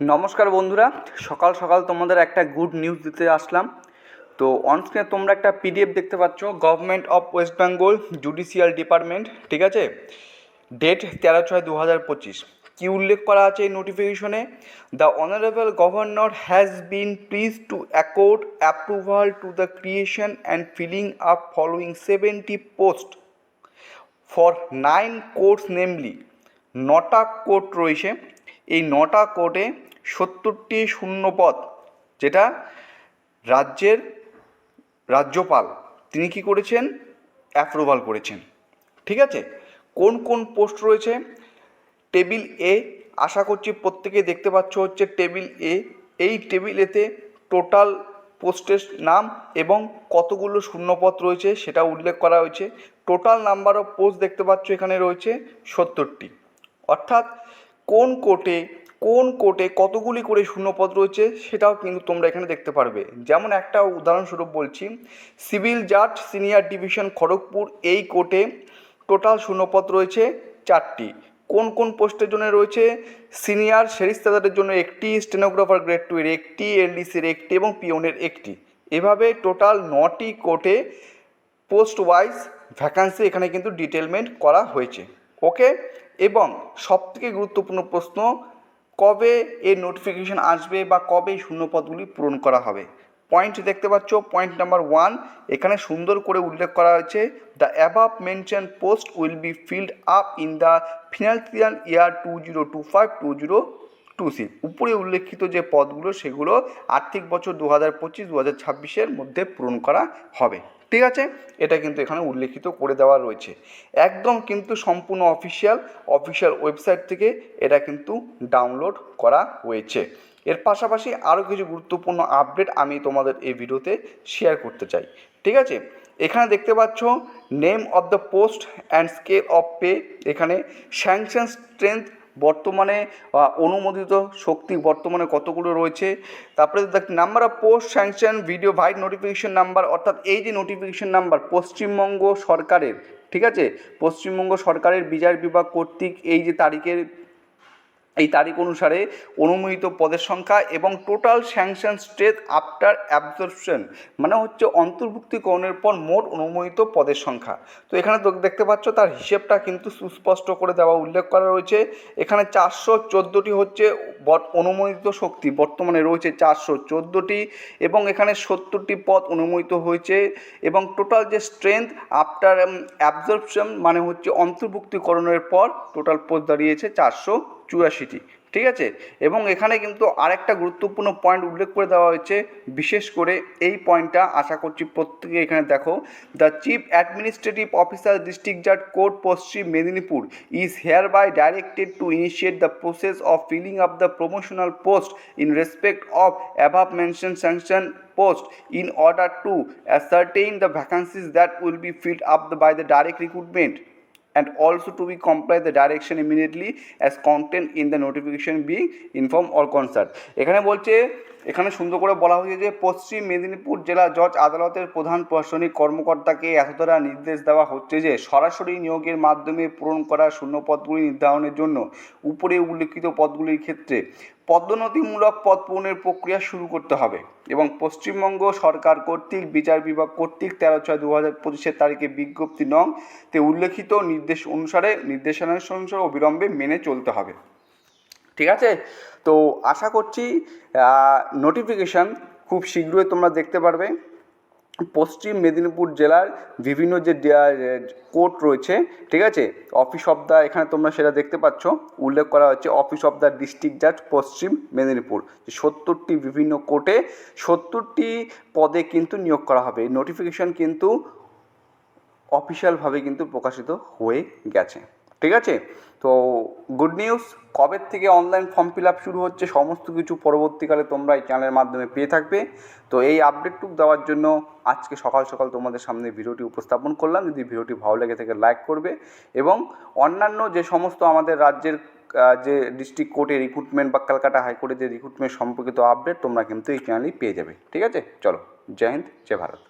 নমস্কার বন্ধুরা, সকাল সকাল তোমাদের একটা গুড নিউজ দিতে আসলাম। তো অনস্ক্রিনে তোমরা একটা পিডিএফ দেখতে পাচ্ছ government of West Bengal judicial department ঠিক আছে? ডেট তেরো ছয় দু হাজার পঁচিশ। কী উল্লেখ করা আছে এই নোটিফিকেশনে the honourable governor has been pleased to accord approval to the creation and filling up following seventy post for nine courts namely নটা কোর্ট রয়েছে। এই নটা কোর্টে সত্তরটি শূন্যপদ, যেটা রাজ্যের রাজ্যপাল, তিনি কি করেছেন? অ্যাপ্রুভাল করেছেন। ঠিক আছে? কোন কোন পোস্ট রয়েছে? টেবিল এ আশা করছি প্রত্যেকে দেখতে পাচ্ছ হচ্ছে টেবিল এ এই টেবিল এতে টোটাল পোস্টের নাম এবং কতগুলো শূন্যপদ রয়েছে সেটা উল্লেখ করা হয়েছে। টোটাল নাম্বার অফ পোস্ট দেখতে পাচ্ছ এখানে রয়েছে সত্তরটি। অর্থাৎ কোন কোর্টে কোন কোর্টে কতগুলি করে শূন্যপদ রয়েছে সেটাও কিন্তু তোমরা এখানে দেখতে পারবে। যেমন একটা উদাহরণস্বরূপ বলছি, সিভিল জাজ সিনিয়র ডিভিশন খড়গপুর, এই কোর্টে টোটাল শূন্যপদ রয়েছে চারটি। কোন কোন পোস্টের জন্য রয়েছে? সিনিয়র সেরিস্তাদের জন্য একটি, স্টেনোগ্রাফার গ্রেড টু এর একটি এলডিসির একটি এবং পিওনের একটি। এভাবে টোটাল নটি কোর্টে পোস্ট ওয়াইজ ভ্যাকান্সি এখানে কিন্তু ডিটেলমেন্ট করা হয়েছে। ওকে? এবং সবথেকে গুরুত্বপূর্ণ প্রশ্ন, কবে এর নোটিফিকেশন আসবে বা কবে শূন্যপদগুলি পূরণ করা হবে? পয়েন্ট দেখতে পাচ্ছ পয়েন্ট নাম্বার ওয়ান এখানে সুন্দর করে উল্লেখ করা হয়েছে the above mentioned post will be filled up in the financial year two zero two five two zero two C. উপরে উল্লেখিত যে পদগুলো, সেগুলো আর্থিক বছর দু হাজার পঁচিশ দু হাজার ছাব্বিশের মধ্যে পূরণ করা হবে। ঠিক আছে? এটা কিন্তু এখানে উল্লেখিত করে দেওয়া রয়েছে। একদম কিন্তু সম্পূর্ণ অফিসিয়াল অফিসিয়াল ওয়েবসাইট থেকে এটা কিন্তু ডাউনলোড করা হয়েছে। এর পাশাপাশি আরও কিছু গুরুত্বপূর্ণ আপডেট আমি তোমাদের এই ভিডিওতে শেয়ার করতে চাই। ঠিক আছে? এখানে দেখতে পাচ্ছ, name of the post and scale of pay, এখানে স্যাংশন স্ট্রেংথ বর্তমানে অনুমোদিত শক্তি বর্তমানে কতগুলো রয়েছে? তারপরে দেখ number of post sanction video vide notification number অর্থাৎ এই যে নোটিফিকেশন নাম্বার পশ্চিমবঙ্গ সরকারের, ঠিক আছে? পশ্চিমবঙ্গ সরকারের বিচার বিভাগ কর্তৃক এই যে তারিখের এই তারিখ অনুসারে অনুমোদিত পদের সংখ্যা এবং total sanction strength after absorption মানে হচ্ছে অন্তর্ভুক্তিকরণের পর মোট অনুমোদিত পদের সংখ্যা। তো এখানে দেখতে পাচ্ছ, তার হিসেবটা কিন্তু সুস্পষ্ট করে দেওয়া, উল্লেখ করা রয়েছে। এখানে চারশো চোদ্দোটি হচ্ছে অনুমোদিত শক্তি, বর্তমানে রয়েছে চারশো চোদ্দোটি এবং এখানে সত্তরটি পদ অনুমোদিত হয়েছে এবং টোটাল যে স্ট্রেংথ আফটার অ্যাবজর্পশন মানে হচ্ছে অন্তর্ভুক্তিকরণের পর টোটাল পোস্ট দাঁড়িয়েছে চারশো চুরাশিটি, ঠিক আছে? এবং এখানে কিন্তু আরেকটা গুরুত্বপূর্ণ পয়েন্ট উল্লেখ করে দেওয়া হয়েছে, বিশেষ করে এই পয়েন্টটা আশা করছি প্রত্যেকে এখানে দেখো। The chief administrative officer district জাজ court Paschim Medinipur is hereby directed to initiate the process of filling up the promotional post in respect of above mentioned sanction post in order to ascertain the vacancies that will be filled up by the direct recruitment. And also to be comply the direction immediately as content in the notification being informed or concerned. এখানে বলছে, এখানে সুন্দর করে বলা হয়েছে যে পশ্চিম মেদিনীপুর জেলা জজ আদালতের প্রধান প্রশাসনিক কর্মকর্তাকে এতদ্বারা নির্দেশ দেওয়া হচ্ছে যে সরাসরি নিয়োগের মাধ্যমে পূরণ করা শূন্যপদগুলি নির্ধারণের জন্য উপরে উল্লেখিত পদগুলির ক্ষেত্রে পদোন্নতিমূলক পদ পূরণের প্রক্রিয়া শুরু করতে হবে এবং পশ্চিমবঙ্গ সরকার কর্তৃক বিচার বিভাগ কর্তৃক তেরো ছয় দু হাজার পঁচিশের তারিখে বিজ্ঞপ্তি নং তে উল্লেখিত নির্দেশ অনুসারে নির্দেশনা অনুসারে অবিলম্বে মেনে চলতে হবে। ঠিক আছে? তো আশা করছি নোটিফিকেশান খুব শীঘ্রই তোমরা দেখতে পারবে। পশ্চিম মেদিনীপুর জেলার বিভিন্ন যে কোর্ট রয়েছে, ঠিক আছে? অফিস অফ দ্য এখানে তোমরা সেটা দেখতে পাচ্ছ। উল্লেখ করা হচ্ছে অফিস অফ দ্য ডিস্ট্রিক্ট জাজ পশ্চিম মেদিনীপুর। সত্তরটি বিভিন্ন কোর্টে সত্তরটি পদে কিন্তু নিয়োগ করা হবে। নোটিফিকেশন কিন্তু অফিসিয়ালভাবে কিন্তু প্রকাশিত হয়ে গেছে। ঠিক আছে? তো গুড নিউজ কবের থেকে অনলাইন ফর্ম ফিল আপ শুরু হচ্ছে সমস্ত কিছু পরবর্তীকালে তোমরা এই চ্যানেলের মাধ্যমে পেয়ে থাকবে। তো এই আপডেটটুকু দেওয়ার জন্য আজকে সকাল সকাল তোমাদের সামনে ভিডিওটি উপস্থাপন করলাম। যদি ভিডিওটি ভালো লেগে থাকে লাইক করবে এবং অন্যান্য যে সমস্ত আমাদের রাজ্যের যে ডিস্ট্রিক্ট কোর্টে রিক্রুটমেন্ট বা ক্যালকাটা হাইকোর্টে যে রিক্রুটমেন্ট সম্পর্কিত আপডেট তোমরা কিন্তু এই চ্যানেলেই পেয়ে যাবে। ঠিক আছে? চলো, জয় হিন্দ, জয় ভারত।